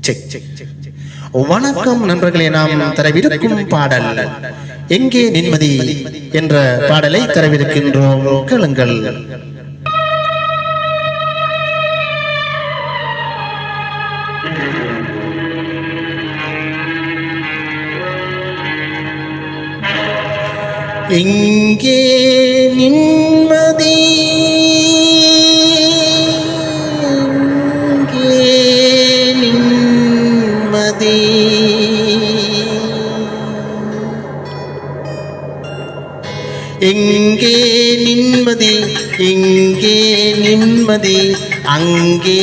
Check check check வணக்கம் நண்பர்களே நாம் தரவிருக்கும் பாடல். எங்கே நிம்மதி என்ற பாடலை தரவிருக்கின்றோம். கேளுங்கள். எங்கே நிம்மதி நிம்மதி எங்கே நிம்மதி எங்கே நிம்மதி அங்கே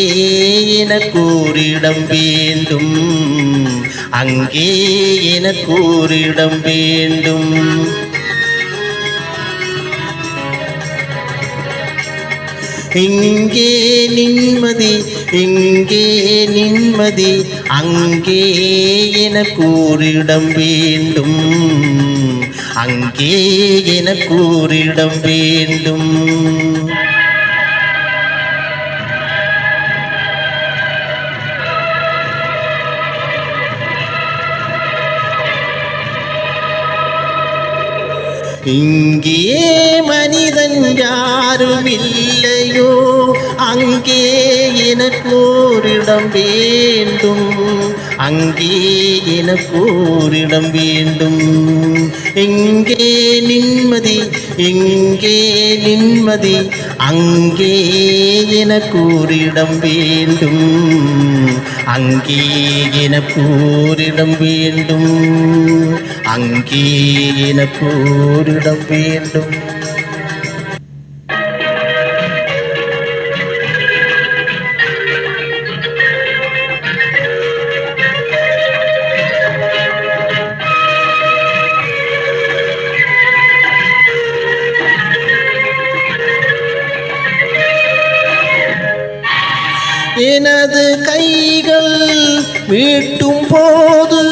எனக்கு ஒரு இடம் வேண்டும் அங்கே எனக்கு ஒரு இடம் வேண்டும் இங்கே நிம்மதி இங்கே நிம்மதி அங்கே எனக்கு ஒரு இடம் வேண்டும் அங்கே எனக்கு ஒரு இடம் வேண்டும் இங்கே மனிதன் யாரும் இல்லையோ அங்கே எனக்கோரிடம் வேண்டும். அங்கே எனக்கோரிடம் வேண்டும். எங்கே நிம்மதி எங்கே நிம்மதி அங்கே எனக்கோரிடம் வேண்டும். அங்கே எனக்கோரிடம் வேண்டும். அங்கே எனக்கோரிடம் வேண்டும். எனது கைகள் வீட்டும் போது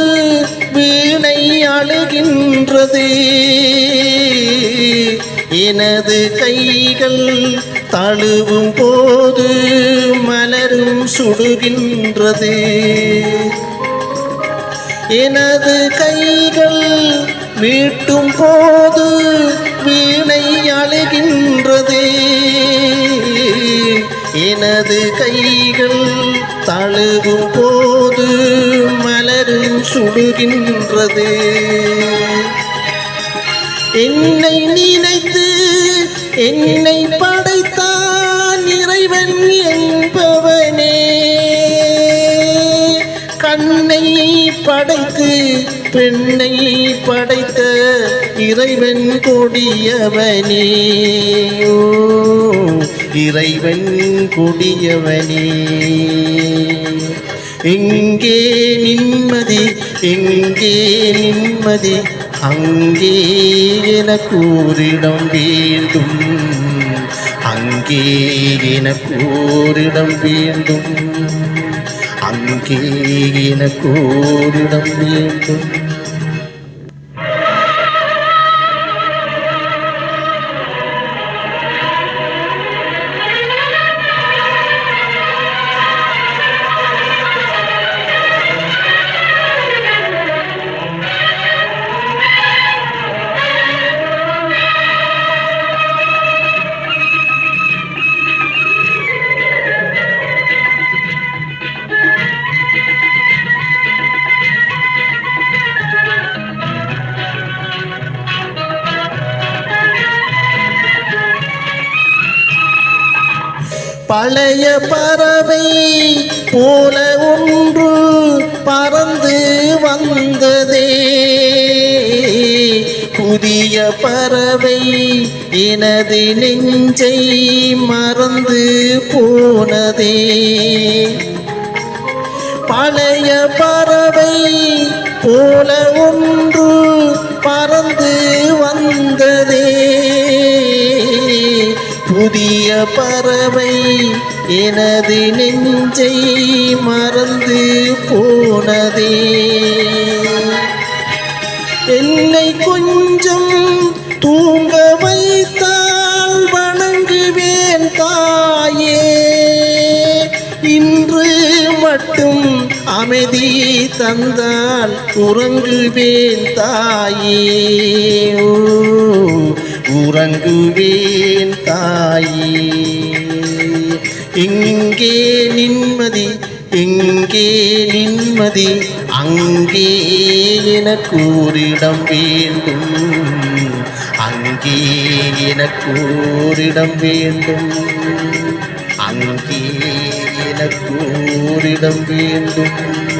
வீணை அழுகின்றது. எனது கைகள் தழுவும் போது மலரும் சுடுகின்றது. எனது கைகள் வீட்டும் போது வீணை அழுகின்றது. எனது கை தழுவும் போது மலரும் சுடுகின்றது. என்னை நினைத்து என்னை படைத்தான் இறைவன் என்பவனே. கண்ணை படைத்து பெண்ணை படைத்த இறைவன் கொடியவனே. இறைவன் கொடியவனே. எங்கே நிம்மதி எங்கே நிம்மதி அங்கே எனக்கு ஓரிடம் வேண்டும். அங்கே எனக்கு ஓரிடம் வேண்டும். அங்கே எனக்கு ஓரிடம் வேண்டும். பழைய பறவை போல ஒன்று பறந்து வந்ததே. புதிய பறவை எனது நெஞ்சை மறந்து போனதே. பழைய பறவை போல ஒன்று பறந்து வந்தது. புதிய பறவை எனது நெஞ்சை மறந்து போனதே. என்னை கொஞ்சம் தூங்க வைத்தால் வணங்குவேன் தாயே. இன்று மட்டும் அமைதி தந்தால் உறங்குவேன் தாயே. உறங்குவேன் தாயே. இங்கே நிம்மதி இங்கே நிம்மதி அங்கே எனக்கு ஓரிடம் வேண்டும். அங்கே எனக்கு ஓரிடம் வேண்டும். அங்கே எனக்கு ஓரிடம் வேண்டும்.